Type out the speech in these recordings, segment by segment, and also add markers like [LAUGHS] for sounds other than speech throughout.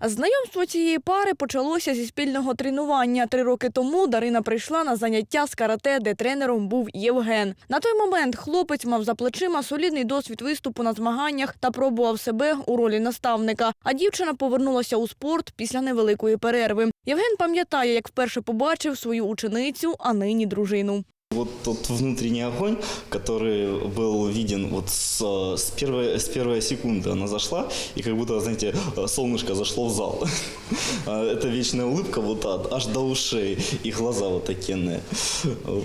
Знайомство цієї пари почалося зі спільного тренування. Три роки тому Дарина прийшла на заняття з карате, де тренером був Євген. На той момент хлопець мав за плечима солідний досвід виступу на змаганнях та пробував себе у ролі наставника. А дівчина повернулася у спорт після невеликої перерви. Євген пам'ятає, як вперше побачив свою ученицю, а нині дружину. Вот тот внутренний огонь, который был виден вот с, э, с, первой, с первой секунды она зашла, и как будто, знаете, э, солнышко зашло в зал. [LAUGHS] А Эта вечная улыбка вот от- аж до ушей, и глаза вот такие.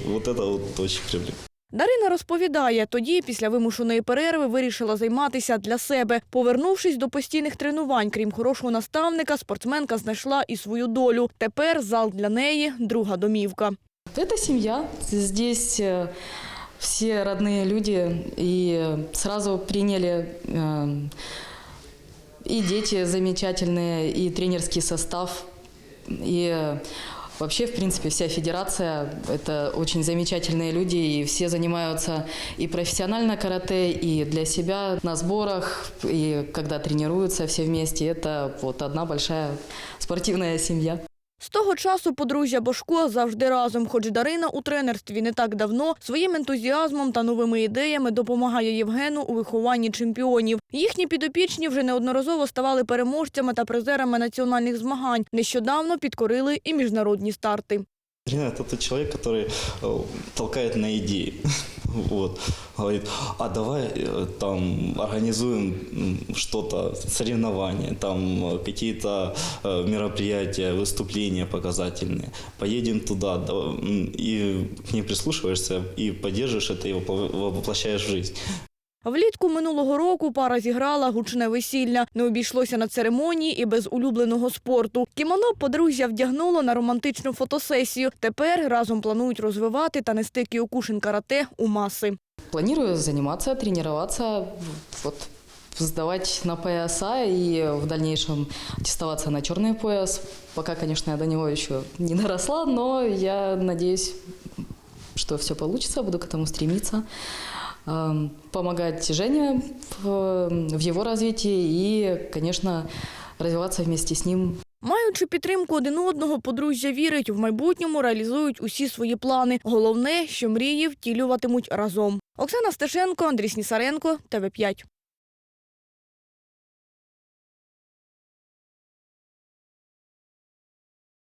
Вот это вот очень привлекло. Дарина розповідає, тоді, після вимушеної перерви, вирішила займатися для себе. Повернувшись до постійних тренувань, крім хорошого наставника, спортсменка знайшла і свою долю. Тепер зал для неї друга домівка. Это семья. Здесь э, все родные люди и сразу приняли э, и дети замечательные, и тренерский состав, и э, вообще, в принципе, вся федерация – это очень замечательные люди, и все занимаются и профессионально карате, и для себя на сборах, и когда тренируются все вместе. Это вот одна большая спортивная семья. З того часу подружжя Бошко завжди разом, хоч Дарина у тренерстві не так давно своїм ентузіазмом та новими ідеями допомагає Євгену у вихованні чемпіонів. Їхні підопічні вже неодноразово ставали переможцями та призерами національних змагань. Нещодавно підкорили і міжнародні старти. Ирина – это тот человек, который э, толкает на идеи. Вот. [LAUGHS] Говорит, а давай э, там организуем м, что-то, соревнования, там э, какие-то э, мероприятия, выступления показательные. Поедем туда, да, м, и к ней прислушиваешься, и поддерживаешь это, и вопло- воплощаешь в жизнь. Влітку минулого року пара зіграла гучне весілля. Не обійшлося на церемонії і без улюбленого спорту. Кімоно подружжя вдягнуло на романтичну фотосесію. Тепер разом планують розвивати та нести кіокушин карате у маси. Планирую заниматься, тренироваться, вот, сдавать на пояса и в дальнейшем аттестоваться на черный пояс. Пока, конечно, я до него еще не доросла, но я надеюсь, что все получится, буду к этому стремиться. Помогать Жене в, его развитии и, конечно, развиваться вместе с ним Маючи підтримку один одного, подружжя вірить, в майбутньому реалізують усі свої плани. Головне, що мрії втілюватимуть разом. Оксана Стешенко, Андрій Снісаренко, ТВ5.